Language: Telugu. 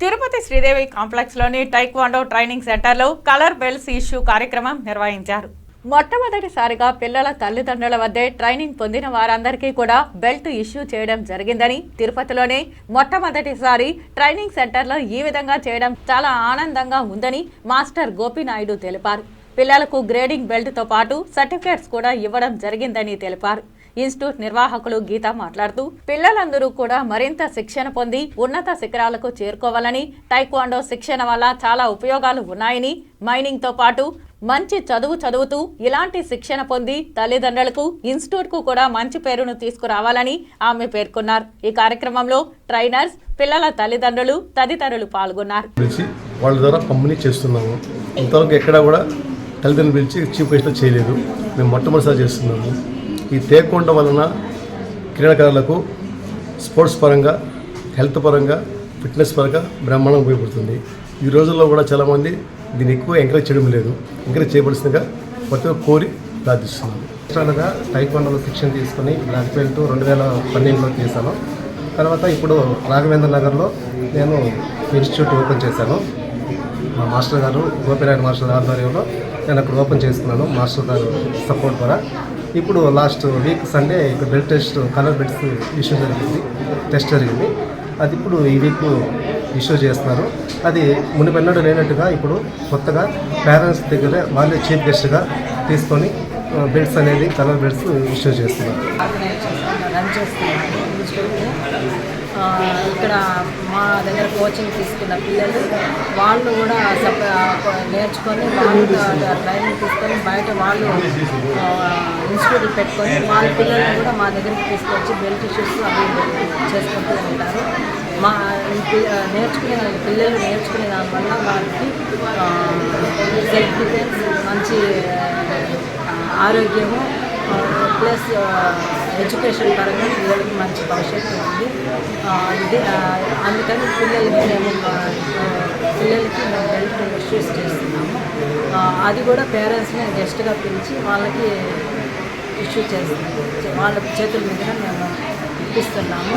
తిరుపతి శ్రీదేవి కాంప్లెక్స్లోని టైక్వాండో ట్రైనింగ్ సెంటర్లో కలర్ బెల్స్ ఇష్యూ కార్యక్రమం నిర్వహించారు. మొట్టమొదటిసారిగా పిల్లల తల్లిదండ్రుల వద్దే ట్రైనింగ్ పొందిన వారందరికీ కూడా బెల్ట్ ఇష్యూ చేయడం జరిగిందని తిరుపతిలోనే మొట్టమొదటిసారి ట్రైనింగ్ సెంటర్లో ఈ విధంగా చేయడం చాలా ఆనందంగా ఉందని మాస్టర్ గోపినాయుడు తెలిపారు. పిల్లలకు గ్రేడింగ్ బెల్ట్తో పాటు సర్టిఫికేట్స్ కూడా ఇవ్వడం జరిగిందని తెలిపారు. ఇన్స్టిట్యూట్ నిర్వాహకులు గీత మాట్లాడుతూ పిల్లలందరూ కూడా మరింత శిక్షణ పొంది ఉన్నత శిఖరాలకు చేరుకోవాలని టైక్వాండో శిక్షణ వల్ల చాలా ఉపయోగాలు ఉన్నాయని మైనింగ్తో పాటు మంచి చదువు చదువుతూ ఇలాంటి శిక్షణ పొంది తల్లిదండ్రులకు ఇన్స్టిట్యూట్కు కూడా మంచి పేరును తీసుకురావాలని ఆమె పేర్కొన్నారు. ఈ కార్యక్రమంలో ట్రైనర్స్ పిల్లల తల్లిదండ్రులు తదితరులు పాల్గొన్నారు. వాళ్ళ ద్వారా పంపిణీ చేస్తున్నాము. ఇంతవరకు ఎక్కడ కూడా తల్లిదండ్రులు పిలిచి చీఫ్ గెస్ట్లో చేయలేదు. మేము మొట్టమొదటిసారి చేస్తున్నాము. ఈ తేకుండా వలన క్రీడాకారులకు స్పోర్ట్స్ పరంగా హెల్త్ పరంగా ఫిట్నెస్ పరంగా బ్రహ్మాండం ఉపయోగపడుతుంది. ఈ రోజుల్లో కూడా చాలామంది దీన్ని ఎక్కువ ఎంకరేజ్ చేయడం లేదు. ఎంకరేజ్ చేయవలసిందిగా ప్రతి కోరి ప్రార్థిస్తున్నాను సంవత్సరాలుగా టైక్వాండోలో శిక్షణ తీసుకుని బ్లాక్ బెల్ట్ రెండు వేల పన్నెండులో చేశాను. తర్వాత ఇప్పుడు రాఘవేంద్ర నగర్లో నేను ఇన్స్టిట్యూట్ ఓపెన్ చేశాను. మా మాస్టర్ గారు గోపినాయుడు మాస్టర్ ఆధ్వర్యంలో నేను అక్కడ ఓపెన్ చేసుకున్నాను మాస్టర్ గారు సపోర్ట్ ద్వారా. ఇప్పుడు లాస్ట్ వీక్ సండే ఇక్కడ blood test colour belts issue జరిగింది టెస్ట్ జరిగింది. అది ఇప్పుడు ఈ వీక్ ఇష్యూ చేస్తున్నారు. అది మునిపెన్నడు లేనట్టుగా ఇప్పుడు కొత్తగా పేరెంట్స్ దగ్గర వాళ్ళే చీఫ్ గెస్ట్గా తీసుకొని బెడ్స్ అనేది కలర్ బెడ్స్ ఇష్యూ చేస్తున్నారు. ఇక్కడ మా దగ్గర కోచింగ్ తీసుకున్న పిల్లలు వాళ్ళు కూడా సప నేర్చుకొని వాళ్ళు ట్రైనింగ్ తీసుకొని బయట వాళ్ళు ఇన్స్టిట్యూట్ పెట్టుకొని వాళ్ళ పిల్లల్ని కూడా మా దగ్గరికి తీసుకొచ్చి బెల్ట్ షూస్ అవి చేసుకుంటూ ఉంటారు. మా నేర్చుకునే పిల్లలు నేర్చుకునే దానివల్ల వాళ్ళకి సెల్ఫ్ డిఫెన్స్ మంచి ఆరోగ్యము ప్లస్ ఎడ్యుకేషన్ పరంగా పిల్లలకి మంచి భవిష్యత్తు ఉంది. ఇది అందుకని పిల్లలకి మేము పిల్లలకి మేము హెల్త్ ఇష్యూస్ చేస్తున్నాము. అది కూడా పేరెంట్స్ని గెస్ట్గా పిలిచి వాళ్ళకి ఇష్యూ చేస్తున్నాము. వాళ్ళ చేతుల మీదుగా మేము ఇప్పిస్తున్నాము.